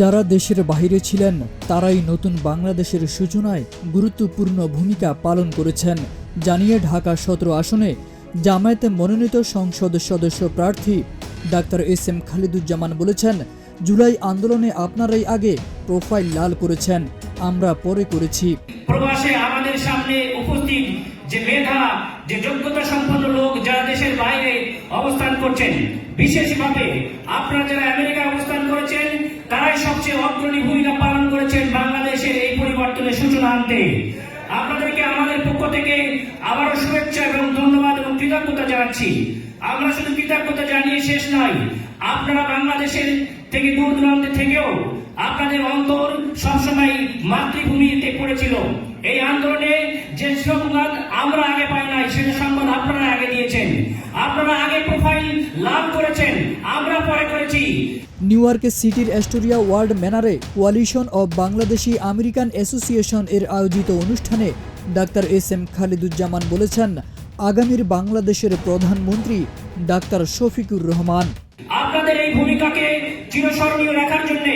যারা দেশের বাইরে ছিলেন, তারাই নতুন বাংলাদেশের সূচনায় গুরুত্বপূর্ণ ভূমিকা পালন করেছেন। জানিয়ে ঢাকা সতেরো আসনে জামায়াতে মনোনীত সংসদ সদস্য প্রার্থী ডাক্তার এস এম খালিদুজ্জামান বলেছেন, জুলাই আন্দোলনে আপনারাই আগে প্রোফাইল লাল করেছেন, আমরা পরে করেছি। প্রবাসে আমাদের সামনে উপস্থিত যে মেধা যে যোগ্যতা সম্পন্ন লোক যারা দেশের বাইরে অবস্থান করছেন। বিশেষভাবে আপনারা যারা আমেরিকায় অবস্থান করেছেন, তারাই সবচেয়ে অগ্রণী ভূমিকা পালন করেছেন বাংলাদেশের এই পরিবর্তনের সূচনা আনতে। আপনাদেরকে আমাদের পক্ষ থেকে আবারও শুভেচ্ছা এবং ধন্যবাদ এবং কৃতজ্ঞতা জানাচ্ছি। আমরা শুধু কৃতজ্ঞতা জানিয়ে শেষ নয়, আপনারা বাংলাদেশের থেকে দূর দূরান্তে থেকেও আপনাদের অন্তর সবসময় মাতৃভূমিতে পড়েছিল। এই আন্দোলনে যে সংবাদ আমরা আগে পাই নাই, সেটা সংবাদ আপনারা আগে প্রোফাইল লাভ করেছেন আমরা পরে করেছি। নিউ ইয়র্কের সিটির Astoria world ম্যানারে coalition of Bangladeshi American association এর আয়োজিত অনুষ্ঠানে ডাক্তার এস এম খালিদুজ্জামান বলেছেন আগামীর বাংলাদেশের প্রধানমন্ত্রী ডাক্তার শফিকুর রহমান। আপনাদের এই ভূমিকাকে চিরস্মরণীয় রাখার জন্য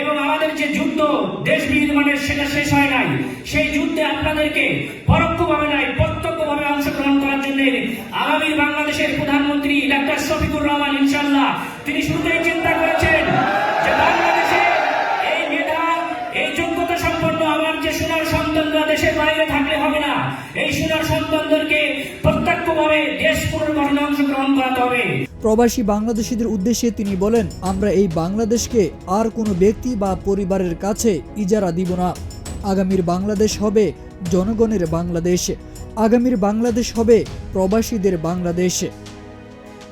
এবং আমাদের যে যুদ্ধ দেশ নির্মাণের সেটা শেষ হয় নাই সেই যুদ্ধে আপনাদেরকে তিনি শুরুতেই চিন্তা করেছেন যে বাংলাদেশে এই মেধা, এই যোগ্যতা সম্পন্ন আমার যে সোনার সন্তানরা দেশের বাইরে থাকলে হবে না, এই সোনার সন্তানদেরকে প্রত্যক্ষভাবে দেশ পুনর্গঠনে অংশগ্রহণ করাতে হবে। প্রবাসী বাংলাদেশিদের উদ্দেশ্যে তিনি বলেন, আমরা এই বাংলাদেশকে আর কোনো ব্যক্তি বা পরিবারের কাছে ইজারা দিব না। আগামীর বাংলাদেশ হবে জনগণের বাংলাদেশ। আগামীর বাংলাদেশ হবে প্রবাসীদের বাংলাদেশ।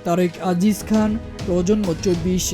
তারেক আজিজ খান প্রজন্ম চব্বিশ।